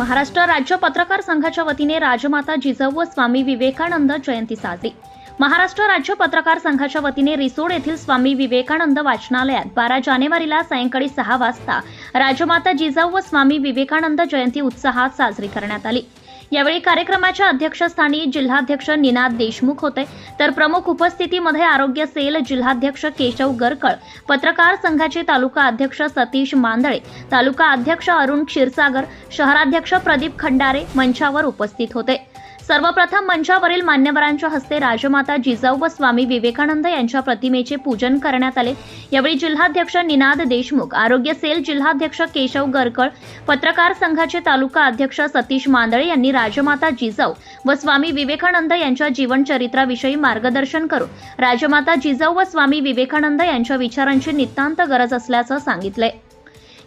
महाराष्ट्र राज्य पत्रकार संघाच्या वतीने राजमाता जिजाऊ व स्वामी विवेकानंद जयंती साजरी. महाराष्ट्र राज्य पत्रकार संघाच्या वतीने रिसोड येथील स्वामी विवेकानंद वाचनालयात बारा जानेवारीला सायंकाळी सहा वाजता राजमाता जिजाऊ व स्वामी विवेकानंद जयंती उत्साहात साजरी करण्यात आली. यावेळी कार्यक्रमाच्या अध्यक्षस्थानी जिल्हाध्यक्ष निनाद देशमुख होते. तर प्रमुख उपस्थितीमध्ये आरोग्य सेल जिल्हाध्यक्ष केशव गरकळ पत्रकार संघाचे तालुका अध्यक्ष सतीश मांदळे तालुका अध्यक्ष अरुण क्षीरसागर शहराध्यक्ष प्रदीप खंडारे मंचावर उपस्थित होते. सर्वप्रथम मंचावरील मान्यवरांच्या हस्ते राजमाता जिजाऊ व स्वामी विवेकानंद यांच्या प्रतिमेचे पूजन करण्यात आले. यावेळी जिल्हाध्यक्ष निनाद देशमुख आरोग्य सेल जिल्हाध्यक्ष केशव गरकळ पत्रकार संघाचे तालुका अध्यक्ष सतीश मांदळे यांनी राजमाता जिजाऊ व स्वामी विवेकानंद यांच्या जीवनचरित्राविषयी मार्गदर्शन करून राजमाता जिजाऊ व स्वामी विवेकानंद यांच्या विचारांची नितांत गरज असल्याचं सांगितलं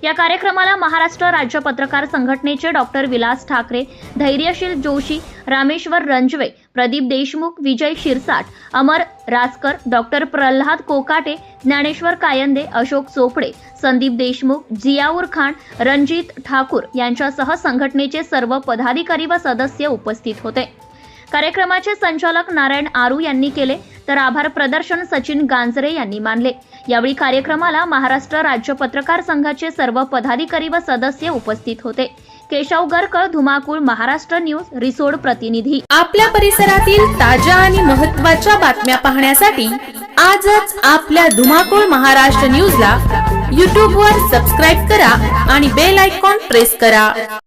या कार्यक्रमाला महाराष्ट्र राज्य पत्रकार संघटनेचे डॉक्टर विलास ठाकरे धैर्यशील जोशी रामेश्वर रंजवे प्रदीप देशमुख विजय शिरसाट अमर रासकर डॉक्टर प्रल्हाद कोकाटे ज्ञानेश्वर कायंदे अशोक चोपडे संदीप देशमुख जियाऊर खान रणजित ठाकूर यांच्यासह संघटनेचे सर्व पदाधिकारी व सदस्य उपस्थित होते. कार्यक्रमाचे संचालक नारायण आरू यांनी केले. तर आभार प्रदर्शन सचिन गांजरे यांनी मानले. यावेळी कार्यक्रमाला महाराष्ट्र राज्य पत्रकार संघाचे सर्व पदाधिकारी व सदस्य उपस्थित होते. केशव गरकळ धुमाकूळ महाराष्ट्र न्यूज रिसोड प्रतिनिधी. आपल्या परिसरातील ताज्या आणि महत्त्वाच्या बातम्या पाहण्यासाठी आजच आपल्या धुमाकूळ महाराष्ट्र न्यूजला यूट्यूबवर सबस्क्राईब करा आणि बेल आयकॉन प्रेस करा.